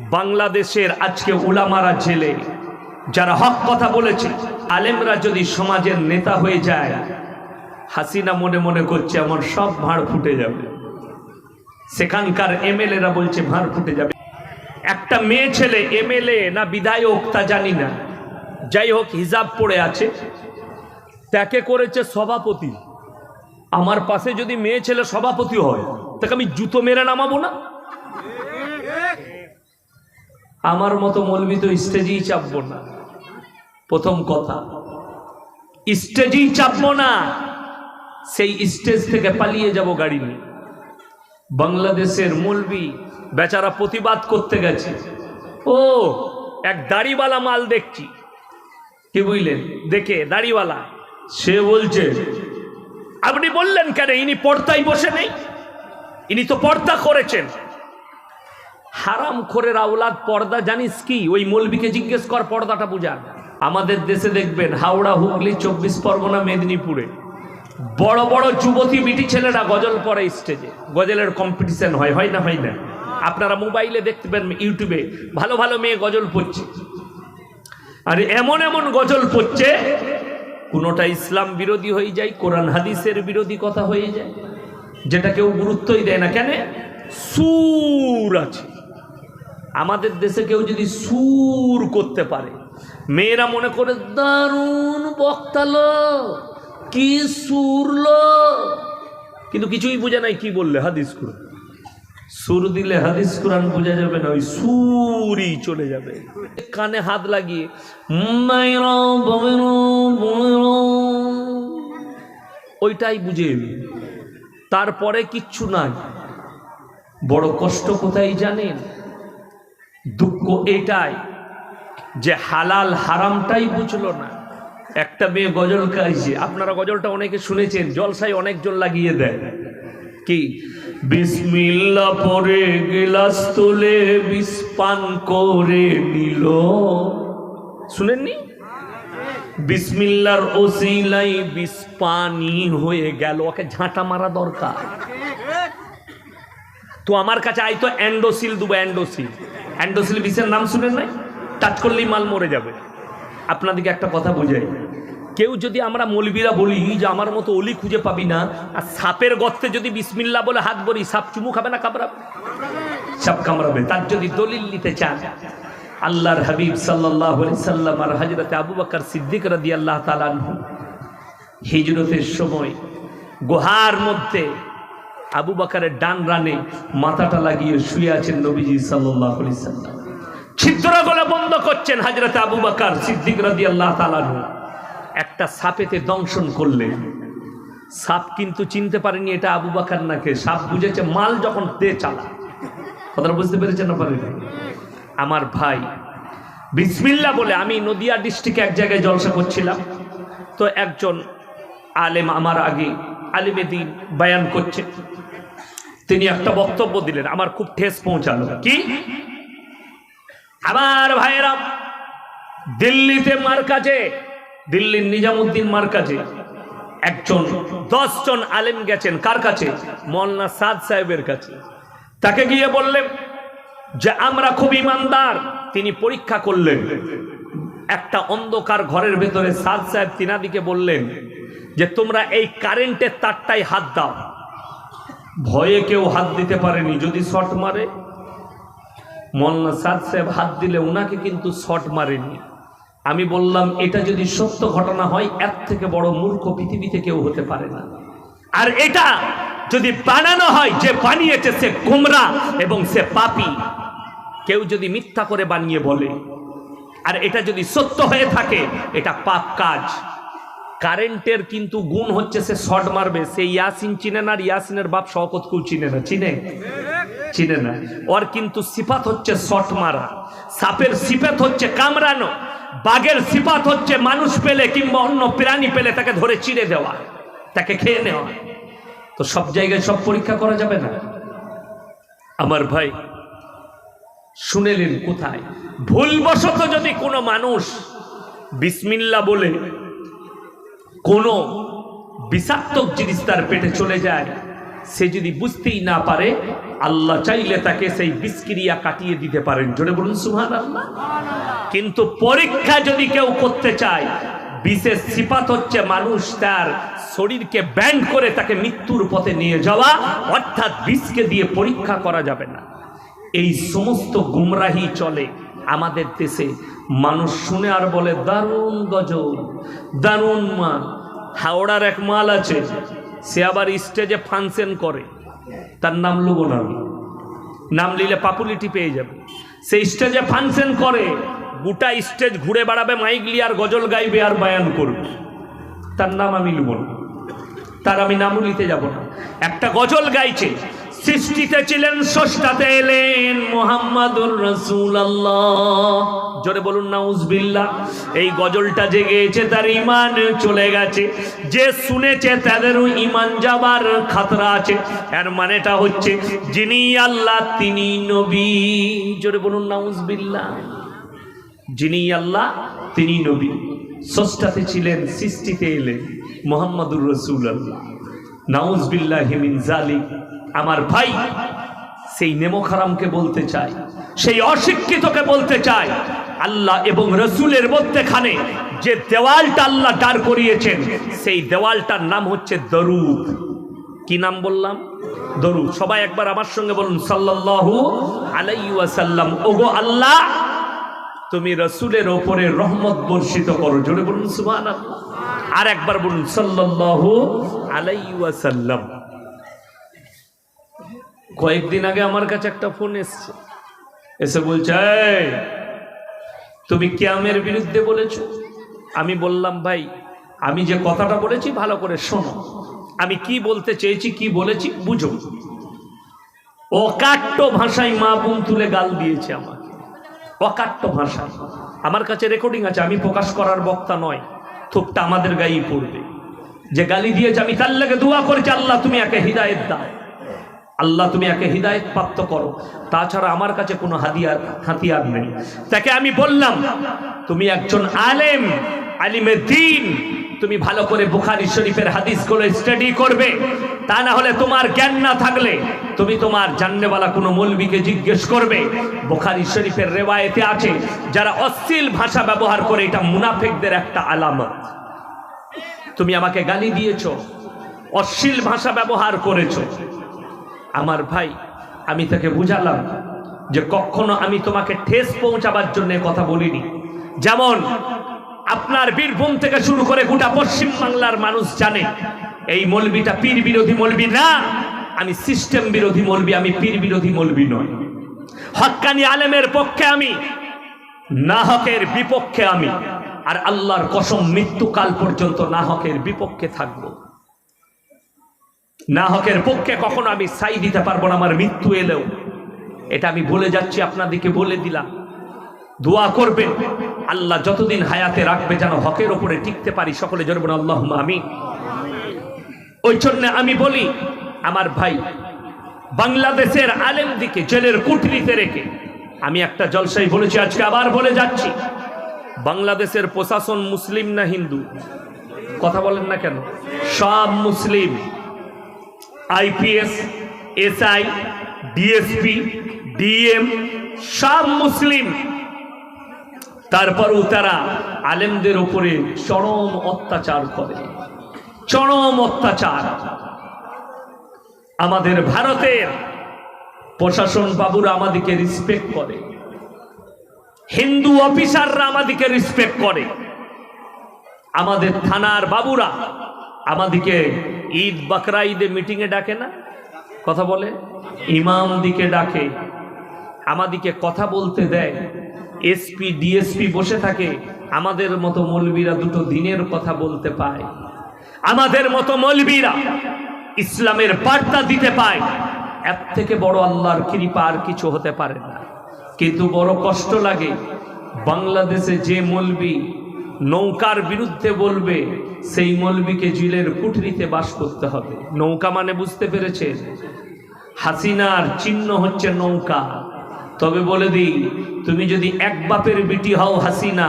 বাংলাদেশের আজকে উলামারা জেলে, যারা হক কথা বলেছে, আলেমরা যদি সমাজের নেতা হয়ে যায়, হাসিনা মনে মনে করছে আমার সব ভাঁড় ফুটে যাবে। সেখানকার এমএলএরা বলছে ভাঁড় ফুটে যাবে। একটা মেয়ে ছেলে, এমএলএ না বিধায়ক তা জানি না। যাই হোক, হিজাব পড়ে আছে। তাকে করেছে সভাপতি। আমার পাশে যদি মেয়ে ছেলে সভাপতি হয়, তাকে আমি জুতো মেরে নামাবো না? আমার মতো মলবি তো স্টেজেই চাপবো না। প্রথম কথা, স্টেজেই চাপবো না, সেই স্টেজ থেকে পালিয়ে যাব গাড়ি নিয়ে। বাংলাদেশের মলবি বেচারা প্রতিবাদ করতে গেছে। ও, এক দাড়িওয়ালা মাল দেখছি। কি বুঝলেন? দেখে দাড়িওয়ালা, সে বলছে, আপনি বললেন কেন? ইনি পর্দায় বসে নেই। ইনি তো পর্দা করেছেন। হারাম খোরের আওলাদ পর্দা, জানিস কি? ওই মৌলবিকে জিজ্ঞেস কর পর্দাটা বুঝান আমাদের দেশে দেখবেন, হাওড়া, হুগলি, চব্বিশ পরগনা, মেদিনীপুরে। বড় বড় যুবতী বিটি ছেলেরা গজল পরে স্টেজে গজলের কম্পিটিশন হয় হয় না হয় না? আপনারা মোবাইলে দেখতে পারেন ইউটিউবে, ভালো ভালো মেয়ে গজল পড়ছে। আর এমন এমন গজল পড়ছে, কোনোটা ইসলাম বিরোধী হয়ে যায়, কোরআন হাদিসের বিরোধী কথা হয়ে যায়, যেটা কেউ গুরুত্বই দেয় না। কেন? সুর আছে। আমাদের দেশে কেউ যদি সুর করতে পারে, মেয়েরা মনে করে, দারুণ বক্তালো কি সুরলো কিন্তু কিছুই বোঝে নাই কি বললে, হাদিস কুরআন। সুর দিলে হাদিস কোরআন বোঝা যাবে না, ওই সুরই চলে যাবে। কানে হাত লাগিয়ে ওইটাই বুঝে এলি। তারপরে কিচ্ছু নাই। বড় কষ্ট কোথায় জানেন? দুঃখ এটাই যে হালাল হারামটাই বুঝলো না। একটা মেয়ে গজল গাইছে, আপনারা গজলটা অনেকে শুনেছেন, জলসায় অনেকজন লাগিয়ে দেয়। কি? বিসমিল্লা পরে গিলাস তুলে বিষ পান করে নিল। শুনেননি? বিসমিল্লার ওসিলাই বিষ পানি হয়ে গেল, ওকে ঝাঁটা মারা দরকার। তো আমার কাছে আই তো অ্যান্ডোসিল দুবো, অ্যান্ডোসিল। অ্যান্ডোসিল বিষের নাম শুনেন নাই? টাচ করলেই মাল মরে যাবে। আপনাদেরকে একটা কথা বোঝাই। কেউ যদি আমরা মলবিরা বলি যে আমার মতো অলি খুঁজে পাবি না, আর সাপের গর্তে যদি বিসমিল্লা বলে হাত বলি সাপ চুমু খাবে না, কামড়াবে? সাপ কামড়াবে। তার যদি দলিল নিতে চান, আল্লাহর হাবিব সাল্লাহ সাল্লাম আর হাজরতে আবু বাকর সিদ্দিক রাদি আল্লাহ তালানহু হিজরতের সময় গুহার মধ্যে আবু বাকারের ডান রানে মাথাটা লাগিয়ে শুয়ে আছেন নবীজি সাল্লাহ সাল্লাম। ছিদ্র গলা বন্ধ করছেন হাজরতে আবু বাকার সিদ্দিক রাদি আল্লাহ তালানহু একটা সাপেতে দংশন করলেন। সাপ কিন্তু চিনতে পারেনি এটা আবু বাকার নাকে সাপ বুঝেছে মাল যখন দে চালা। কথাটা বুঝতে পেরেছেন না পারেন আমার ভাই বিসমিল্লা বলে, আমি নদিয়া ডিস্ট্রিক্টে এক জায়গায় জলসা করছিলাম। তো একজন আলেম আমার আগে আলিমে দিন বায়ান করছে। তিনি একটা বক্তব্য দিলেন, আমার খুব ঠেস পৌঁছালো। কি? আমার ভাইয়েরা, দিল্লিতে মার কাছে দিল্লির নিজামুদ্দিন মার কাছে একজন, দশজন আলেম গেছেন কার কাছে? মল্লা সাদ সাহেবের কাছে। তাকে গিয়ে বললেন যে, আমরা খুব ইমানদার। তিনি পরীক্ষা করলেন। একটা অন্ধকার ঘরের ভেতরে সাদ সাহেব তিনাদিকে বললেন যে তোমরা এই কারেন্টের তারটাই হাত দাও। ভয়ে কেউ হাত দিতে পারেনি, যদি শর্ট মারে। মল্লা সাদ সাহেব হাত দিলে ওনাকে কিন্তু শর্ট মারেনি। আমি বললাম, এটা যদি সত্য ঘটনা হয়, এর থেকে বড় মূর্খ পৃথিবীতে কেউ হতে পারে না। আর এটা যদি বানানো হয়, যে বানিয়েছে সে গোমরা এবং সে পাপি, কেউ যদি মিথ্যা করে বানিয়ে বলে। আর এটা যদি সত্য হয়ে থাকে, এটা পাপ কাজ। কারেন্টের কিন্তু গুণ হচ্ছে সে শর্ট মারবে। সে ইয়াসিন চিনে না আর ইয়াসিনের বাপ শওকত কেউ চিনে না। চিনে? চিনে না। ওর কিন্তু সিফাত হচ্ছে শর্ট মারা। সাপের সিফাত হচ্ছে কামড়ানো। বাঘের সিফাত হচ্ছে মানুষ পেলে কিংবা অন্য প্রাণী পেলে তাকে ধরে চিড়ে দেওয়া, তাকে খেয়ে নেওয়া। তো সব জায়গায় সব পরীক্ষা করা যাবে না? আমার ভাই শুনেলেন কোথায়? ভুলবশত যদি কোনো মানুষ বিসমিল্লা বলে কোনো বিষাক্তক জিনিস তার পেটে চলে যায়, সে যদি বুঝতেই না পারে, আল্লাহ চাইলে তাকে সেই বিস্ক্রিয়া কাটিয়ে দিতে পারেন। জোরে বলুন সুহান কিন্তু পরীক্ষা যদি কেউ করতে চায়, বিশেষ সিপাত হচ্ছে মানুষ তার শরীরকে ব্যান্ড করে তাকে মৃত্যুর পথে নিয়ে যাওয়া, অর্থাৎ বিষকে দিয়ে পরীক্ষা করা যাবে না। এই সমস্ত গুমরাহি চলে। আমাদের দেশে মানুষ শুনে আর বলে, দারুণ গজল, দারুণ মাল। হাওড়ার এক মাল আছে, সে আবার স্টেজে ফাংশন করে। তার নাম লুবো না আমি। নাম নিলে পাপুলিটি পেয়ে যাবে। সেই স্টেজে ফাংশন করে, গোটা স্টেজ ঘুরে বেড়াবে, মাইক লিয়ে আর গজল গাইবে আর বায়ান করবে। তার নাম আমি লুব না তার আমি নামও নিতে যাব না। একটা গজল গাইছে সৃষ্টিতে ছিলেন ষষ্ঠাতে এলেন মোহাম্মদুর রসুল জোরে বলুন নাউজবিল্লা এই গজলটা যে গেয়েছে তার ইমান চলে গেছে। যে শুনেছে তাদেরও ইমান যাবার খাতরা আছে। এর মানেটা হচ্ছে যিনি আল্লাহ, তিনি নবী। জোরে বলুন নাউজবিল্লা যিনি আল্লাহ, তিনি নবী। ষষ্ঠাতে ছিলেন, সৃষ্টিতে এলেন মোহাম্মদুর রসুল আল্লাহ নাউজবিল্লাহ হিমিন জালিক আমার ভাই সেই নেমোখারামকে বলতে চাই সেই অশিক্ষিতকে বলতে চাই আল্লাহ এবং রসুলের মধ্যেখানে যে দেওয়ালটা আল্লাহ দাঁড় করিয়েছেন, সেই দেওয়ালটার নাম হচ্ছে দরুদ। কি নাম বললাম? দরুদ। সবাই একবার আমার সঙ্গে বলুন আলাইহি ওয়াসাল্লাম, ওগো আল্লাহ তুমি রসুলের ওপরে রহমত বর্ষিত করো। জোরে বলুন সুবহান আর একবার বলুন সাল্লাল্লাহু আলাইহি ওয়াসাল্লাম। কয়েকদিন আগে আমার কাছে একটা ফোন এসছে। এসে বলছে "এই, তুমি ক্যামের বিরুদ্ধে বলেছ। আমি বললাম ভাই আমি যে কথাটা বলেছি ভালো করে শোনো। আমি কি বলতে চেয়েছি কি বলেছি বুঝো। অকাট্য ভাষায় মা বোন তুলে গাল দিয়েছে আমাকে অকাট্য ভাষা। আমার কাছে রেকর্ডিং আছে, আমি প্রকাশ করার বক্তা নয় থুকটা আমাদের গায়েই পড়বে। যে গালি দিয়েছে, আমি তার লাগে দোয়া করেছি, আল্লাহ তুমি একে হৃদায়ত দাও। আল্লাহ তুমি একে হৃদায়ত প্রাপ্ত করো। তাছাড়া আমার কাছে কোনো হাতিয়ার হাতিয়ার নেই। তাকে আমি বললাম, তুমি একজন আলেম, আলিমে দিন তুমি ভালো করে বুখারি শরীফের হাদিসগুলো স্টাডি করবে, তা না হলে তোমার জ্ঞান না থাকলে তুমি তোমার জাননেওয়ালা কোনো মৌলবীকে জিজ্ঞেস করবে। বুখারি শরীফের রেওয়ায়েতে আছে, যারা অশ্লীল ভাষা ব্যবহার করে এটা মুনাফেকদের একটা আলামত। তুমি আমাকে গালি দিয়েছ, অশ্লীল ভাষা ব্যবহার করেছ। আমার ভাই, আমি তাকে বুঝালাম যে কখনো আমি তোমাকে ঠেস পৌঁছাবার জন্য কথা বলিনি। যেমন আপনার বীরভূম থেকে শুরু করে গোটা পশ্চিম বাংলার মানুষ জানে, এই মলবিটা পীর বিরোধী মলবি না, আমি সিস্টেম বিরোধী মলবি, আমি পীর বিরোধী মলবি নয় হক্কানি আলেমের পক্ষে আমি না হকের বিপক্ষে আমি, আর আল্লাহর কসম মৃত্যুকাল পর্যন্ত না হকের বিপক্ষে থাকব। না হকের পক্ষে কখনো আমি সাই দিতে পারব না, আমার মৃত্যু এলেও। এটা আমি বলে যাচ্ছি, আপনাদেরকে বলে দিলাম। দোয়া করবেন। আল্লাহ যতদিন হায়াতে রাখবে যেন হকের ওপরে টিকতে পারি, সকলে জরবেন আল্লাহ আমি ওই জন্য আমি বলি, আমার ভাই, বাংলাদেশের আলেম দিকে জেলের কুটরিতে রেখে, আমি একটা জলসাই বলেছি, আজকে আবার বলে যাচ্ছি, বাংলাদেশের প্রশাসন মুসলিম না হিন্দু? কথা বলেন না কেন? সব মুসলিম, আইপিএস, এসআই, ডিএসপি, ডিএম, সব মুসলিম। তারপরও তারা আলেমদের উপরে চরম অত্যাচার করে। চরম অত্যাচার। আমাদের ভারতের প্রশাসন বাবুরা আমাদেরকে রিসপেক্ট করে। হিন্দু অফিসাররা আমাদেরকে রিসপেক্ট করে। আমাদের থানার বাবুরা আমাদিকে ঈদ বাকরা ঈদে মিটিংয়ে ডাকে না? কথা বলে? ইমাম দিকে ডাকে। আমাদিকে কথা বলতে দেয়। এসপি ডিএসপি বসে থাকে, আমাদের মতো মৌলবীরা দুটো দিনের কথা বলতে পায়। আমাদের মতো মলবিরা ইসলামের বার্তা দিতে পায়। এর থেকে বড় আল্লাহর কৃপা আর কিছু হতে পারে না। কিন্তু বড় কষ্ট লাগে বাংলাদেশে যে মলবি নৌকার বিরুদ্ধে বলবে, সেই মলবিকে জিলের কুঠরিতে বাস করতে হবে। নৌকা মানে বুঝতে পেরেছে হাসিনার চিহ্ন হচ্ছে নৌকা। তবে বলে দিই, তুমি যদি এক বাপের বিটি হও হাসিনা,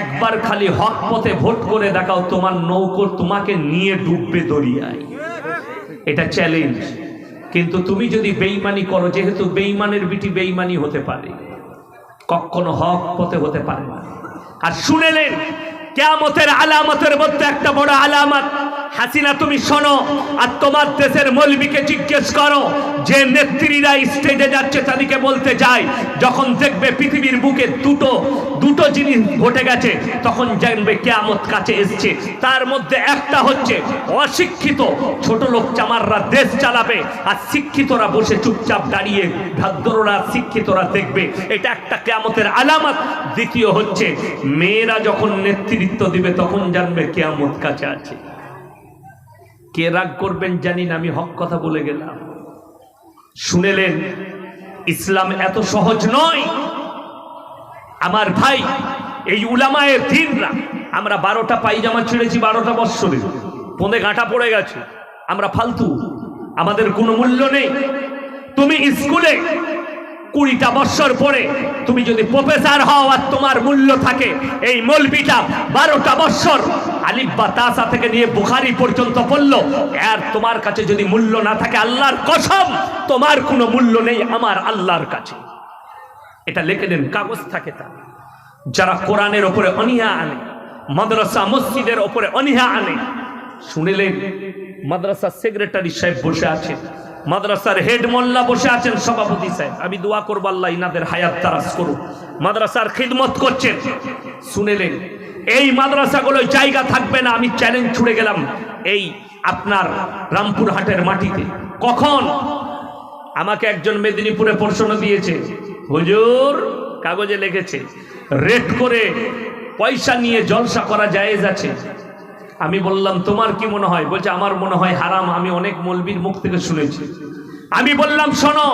একবার খালি হক পথে ভোট করে দেখাও তোমার নৌকো তোমাকে নিয়ে ডুববে দরিয়ায়। এটা চ্যালেঞ্জ কিন্তু তুমি যদি বেইমানি করো, যেহেতু বেইমানের বিটি বেইমানি হতে পারে, কখনো হক পথে হতে পারে না। আর শুনেলেন কেয়ামতের আলামতের মধ্যে একটা বড় আলামত হাসিনা, তুমি শোনো, আর তোমার দেশের মৌলবীকে জিজ্ঞেস করো, যে নেত্রীরা স্টেজে যাচ্ছে তাদেরকে বলতে যায়, যখন দেখবে পৃথিবীর বুকে দুটো দুটো জিনিস ঘটে গেছে, তখন জানবে কেয়ামত কাছে এসছে। তার মধ্যে একটা হচ্ছে অশিক্ষিত, ছোট লোক চামাররা দেশ চালাবে, আর শিক্ষিতরা বসে চুপচাপ দাঁড়িয়ে ভাদ্ররা, শিক্ষিতরা দেখবে। এটা একটা কেয়ামতের আলামত। দ্বিতীয় হচ্ছে, মেয়েরা যখন নেতৃত্ব দিবে, তখন জানবে কেয়ামত কাছে আছে। কে রাগ করবেন জানি না, আমি হক কথা বলে গেলাম। শুনেলেন, ইসলাম এত সহজ নয়। আমার ভাই, এই উলামায়ের দিনরা, আমরা বারোটা পাইজামা ছিঁড়েছি বারোটা বৎসরে পোঁদে গাঁটা পড়ে গেছে। আমরা ফালতু। আমাদের কোনো মূল্য নেই। তুমি স্কুলে কুড়িটা বৎসর পরে তুমি যদি প্রফেসর হও আর তোমার মূল্য থাকে, এই মলবিটা বারোটা বৎসর আলিফ বা তাসা থেকে নিয়ে বুখারি পর্যন্ত পড়ল। আর তোমার কাছে যদি মূল্য না থাকে আল্লাহর কসম, তোমার কোনো মূল্য নেই আমার আল্লাহর কাছে। এটা লিখে দেন, কাগজ থাকে তা যারা কোরআনের ওপরে অনীহা আনে, মাদ্রাসা, মসজিদের ওপরে অনীহা আনে, শুনিলেন মাদ্রাসার সেক্রেটারি সাহেব বসে আছেন, মাদ্রাসার হেড মোল্লা বসে আছেন, সভাপতি সাহেব। আমি দোয়া করব আল্লাহ ইনাদের হায়াত তারাস করুন মাদ্রাসার খিদমত করছেন। শুনেলেন এই মাদ্রাসাগুলোয় জায়গা থাকবে না, আমি চ্যালেঞ্জ ছুড়ে গেলাম। এই আপনার রামপুরহাটের মাটিতে। কখন? আমাকে একজন মেদিনীপুরে প্রশ্ন দিয়েছে। হুজুর, কাগজে লিখেছে, রেট করে পয়সা নিয়ে জলসা করা জায়েজ আছে? আমি বললাম, তোমার কি মনে হয়? বলছে, আমার মনে হয় হারাম, আমি অনেক মলবির মুখ থেকে শুনেছি। আমি বললাম, শোনো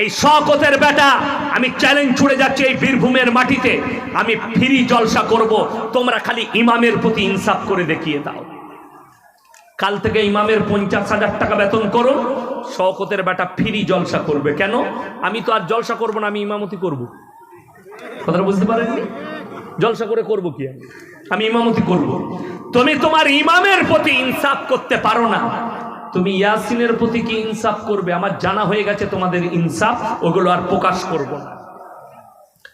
এই শকতের বেটা, আমি চ্যালেঞ্জ ছুড়ে যাচ্ছি এই বীরভূমের মাটিতে। আমি ফ্রি জলসা করব, তোমরা খালি ইমামের প্রতি ইনসাফ করে দেখিয়ে দাও। কাল থেকে ইমামের পঞ্চাশ হাজার টাকা বেতন করো, শওকতের বেটা ফ্রি জলসা করবে। কেন? আমি তো আর জলসা করব না, আমি ইমামতি করব। কথাটা বুঝতে পারেননি? জলসা করে করব কি আমি ইমামতি করব। তুমি তোমার ইমামের প্রতি ইনসাফ করতে পারো না। তুমি ইয়াসিনের প্রতি কি ইনসাফ করবে? আমার জানা হয়ে গেছে তোমাদের ইনসাফ, ওগুলো আর প্রকাশ করব না।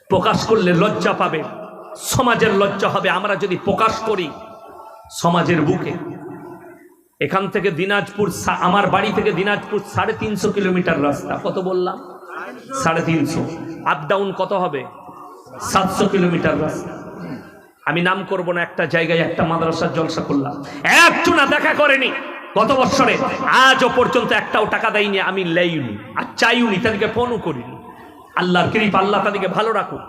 প্রকাশ করলে লজ্জা পাবে। সমাজের লজ্জা হবে। আমরা যদি প্রকাশ করি সমাজের বুকে। এখান থেকে দিনাজপুর আমার বাড়ি থেকে দিনাজপুর সাড়ে তিনশো কিলোমিটার রাস্তা। কত বললাম? সাড়ে তিনশো। আপ ডাউন কত হবে? সাতশো কিলোমিটার রাস্তা। আমি নাম করব না, একটা জায়গায় একটা মাদ্রাসার জলসা করলাম। একজনা দেখা করেনি। গত বছরে আজও পর্যন্ত একটাও টাকা দেয়নি, আমি লেইনি। আর চাইনি তাদেরকে ফোনও করিনি। আল্লাহর কৃপ আল্লাহ তাদেরকে ভালো রাখুক।